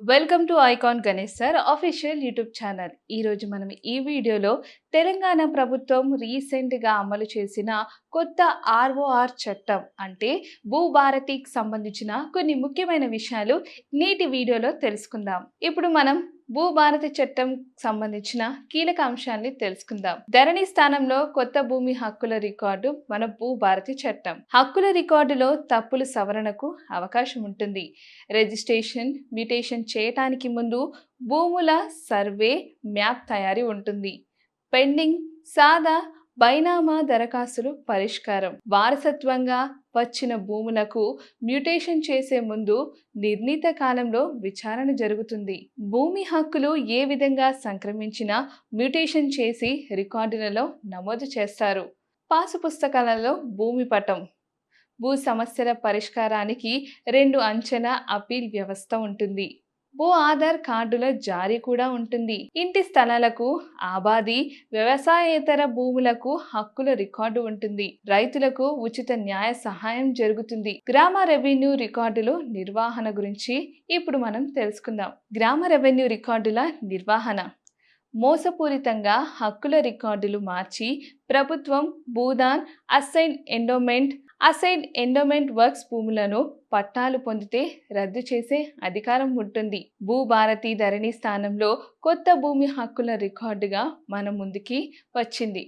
Welcome to icon Ganesh sir official YouTube channel ఈరోజు మనం ఈ వీడియోలో తెలంగాణ ప్రభుత్వం రీసెంట్గా అమలు చేసిన కొత్త ఆర్ఓఆర్ చట్టం అంటే భూభారతికి సంబంధించిన కొన్ని ముఖ్యమైన విషయాలు నేటి వీడియోలో తెలుసుకుందాం. ఇప్పుడు మనం భూభారతి చట్టం సంబంధించిన కీలక అంశాన్ని తెలుసుకుందాం. ధరణి స్థానంలో కొత్త భూమి హక్కుల రికార్డు మన భూభారతి చట్టం. హక్కుల రికార్డులో తప్పులు సవరణకు అవకాశం ఉంటుంది. రిజిస్ట్రేషన్ మ్యూటేషన్ చేయటానికి ముందు భూముల సర్వే మ్యాప్ తయారీ ఉంటుంది. పెండింగ్ సాదా బైనామా దరఖాస్తులు పరిష్కారం. వారసత్వంగా వచ్చిన భూములకు మ్యూటేషన్ చేసే ముందు నిర్ణీత కాలంలో విచారణ జరుగుతుంది. భూమి హక్కులు ఏ విధంగా సంక్రమించినా మ్యూటేషన్ చేసి రికార్డులలో నమోదు చేస్తారు. పాసు పుస్తకాలలో భూమి పటం. భూ సమస్యల పరిష్కారానికి రెండు అంచనా అపీల్ వ్యవస్థ ఉంటుంది. భూ ఆధార్ కార్డుల జారీ కూడా ఉంటుంది. ఇంటి స్థలాలకు ఆబాది వ్యవసాయేతర భూములకు హక్కుల రికార్డు ఉంటుంది. రైతులకు ఉచిత న్యాయ సహాయం జరుగుతుంది. గ్రామ రెవెన్యూ రికార్డులు నిర్వహణ గురించి ఇప్పుడు మనం తెలుసుకుందాం. గ్రామ రెవెన్యూ రికార్డుల నిర్వహణ. మోసపూరితంగా హక్కుల రికార్డులు మార్చి ప్రభుత్వం Bhoodan assign endowment assigned endowment works భూములను పట్టాలు పొందితే రద్దు చేసే అధికారం ఉంటుంది. భూభారతి ధరణి స్థానంలో కొత్త భూమి హక్కుల రికార్డుగా మన ముందుకి వచ్చింది.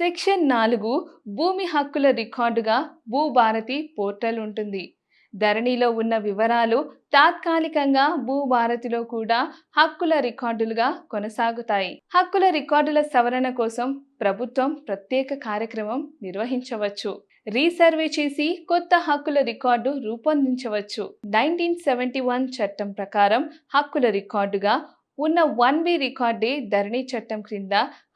సెక్షన్ నాలుగు భూమి హక్కుల రికార్డుగా భూభారతి పోర్టల్ ఉంటుంది. ధరణిలో ఉన్న వివరాలు తాత్కాలికంగా భూభారతిలో కూడా హక్కుల రికార్డులుగా కొనసాగుతాయి. హక్కుల రికార్డుల సవరణ కోసం ప్రభుత్వం ప్రత్యేక కార్యక్రమం నిర్వహించవచ్చు. రీసర్వే చేసి కొత్త హక్కుల రికార్డు రూపొందించవచ్చు. నైన్టీన్ సెవెంటీ వన్ చట్టం ప్రకారం హక్కుల రికార్డుగా ఉన్న వన్ బి రికార్డే ధరణి చట్టం క్రింద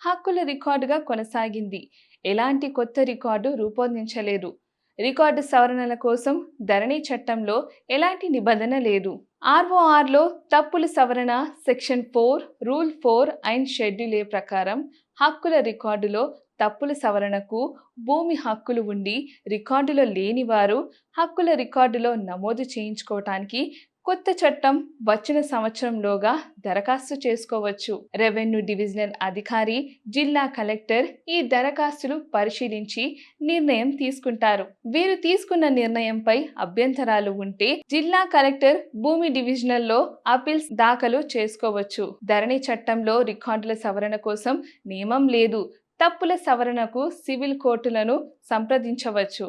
హక్కుల రికార్డుగా కొనసాగింది. ఎలాంటి కొత్త రికార్డు రూపొందించలేదు. రికార్డు సవరణల కోసం ధరణి చట్టంలో ఎలాంటి నిబంధన లేదు. ఆర్ఓఆర్లో తప్పుల సవరణ section four rule four and schedule A ప్రకారం హక్కుల రికార్డులో తప్పుల సవరణకు భూమి హక్కులు ఉండి రికార్డులో లేనివారు హక్కుల రికార్డులో నమోదు చేయించుకోవటానికి కొత్త చట్టం వచ్చిన సంవత్సరంలోగా దరఖాస్తు చేసుకోవచ్చు. రెవెన్యూ డివిజనల్ అధికారి జిల్లా కలెక్టర్ ఈ దరఖాస్తులు పరిశీలించి నిర్ణయం తీసుకుంటారు. వీరు తీసుకున్న నిర్ణయంపై అభ్యంతరాలు ఉంటే జిల్లా కలెక్టర్ భూమి డివిజనల్లో అపీల్స్ దాఖలు చేసుకోవచ్చు. ధరణి చట్టంలో రికార్డుల సవరణ కోసం నియమం లేదు. తప్పుల సవరణకు సివిల్ కోర్టులను సంప్రదించవచ్చు.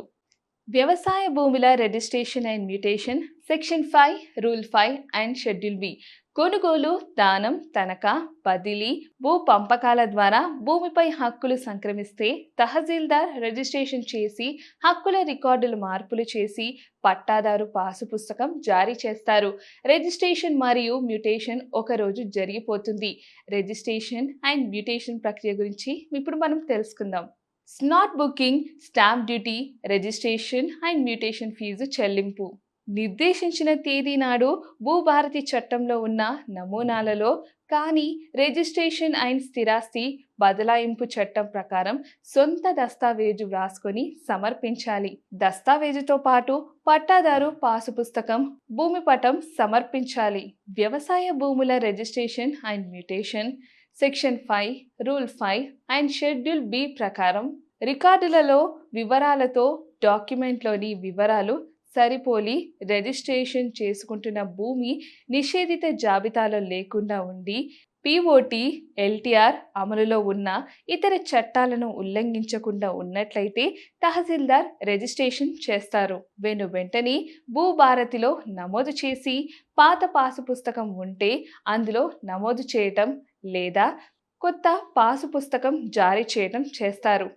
వ్యవసాయ భూముల registration and mutation section five rule five and schedule B కొనుగోలు దానం తనఖా బదిలీ భూ పంపకాల ద్వారా భూమిపై హక్కులు సంక్రమిస్తే తహసీల్దార్ రిజిస్ట్రేషన్ చేసి హక్కుల రికార్డులు మార్పులు చేసి పట్టాదారు పాసు పుస్తకం జారీ చేస్తారు. రిజిస్ట్రేషన్ మరియు మ్యూటేషన్ ఒకరోజు జరిగిపోతుంది. రిజిస్ట్రేషన్ అండ్ మ్యూటేషన్ ప్రక్రియ గురించి ఇప్పుడు మనం తెలుసుకుందాం. Slot booking stamp duty registration and mutation fees చెల్లింపు. నిర్దేశించిన తేదీ నాడు భూభారతి చట్టంలో ఉన్న నమూనాలలో కానీ రిజిస్ట్రేషన్ అండ్ స్థిరాస్తి బదలాయింపు చట్టం ప్రకారం సొంత దస్తావేజు వ్రాసుకొని సమర్పించాలి. దస్తావేజుతో పాటు పట్టాదారు పాసు పుస్తకం భూమి పటం సమర్పించాలి. వ్యవసాయ భూముల registration and mutation section five rule five and schedule B ప్రకారం రికార్డులలో వివరాలతో డాక్యుమెంట్లోని వివరాలు సరిపోలి రిజిస్ట్రేషన్ చేసుకుంటున్న భూమి నిషేధిత జాబితాలో లేకుండా ఉండి పిఓటి ఎల్టీఆర్ అమలులో ఉన్న ఇతర చట్టాలను ఉల్లంఘించకుండా ఉన్నట్లయితే తహసీల్దార్ రిజిస్ట్రేషన్ చేస్తారు. వెను వెంటనే భూభారతిలో నమోదు చేసి పాత పాసు పుస్తకం ఉంటే అందులో నమోదు చేయటం లేదా కొత్త పాసు పుస్తకం జారీ చేయడం చేస్తారు.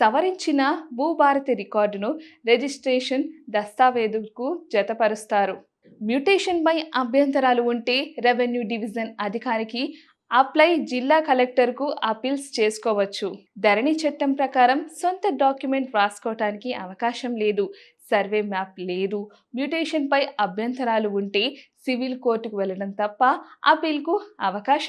సవరించిన భూభారతి రికార్డును రిజిస్ట్రేషన్ దస్తావేజుకు జతపరుస్తారు. మ్యూటేషన్పై అభ్యంతరాలు ఉంటే రెవెన్యూ డివిజన్ అధికారికి అప్లై జిల్లా కలెక్టర్కు అపీల్స్ చేసుకోవచ్చు. ధరణి చట్టం ప్రకారం సొంత డాక్యుమెంట్ రాసుకోవటానికి అవకాశం లేదు. సర్వే మ్యాప్ లేదు. మ్యూటేషన్పై అభ్యంతరాలు ఉంటే సివిల్ కోర్టుకు వెళ్ళడం తప్ప అపీల్కు అవకాశం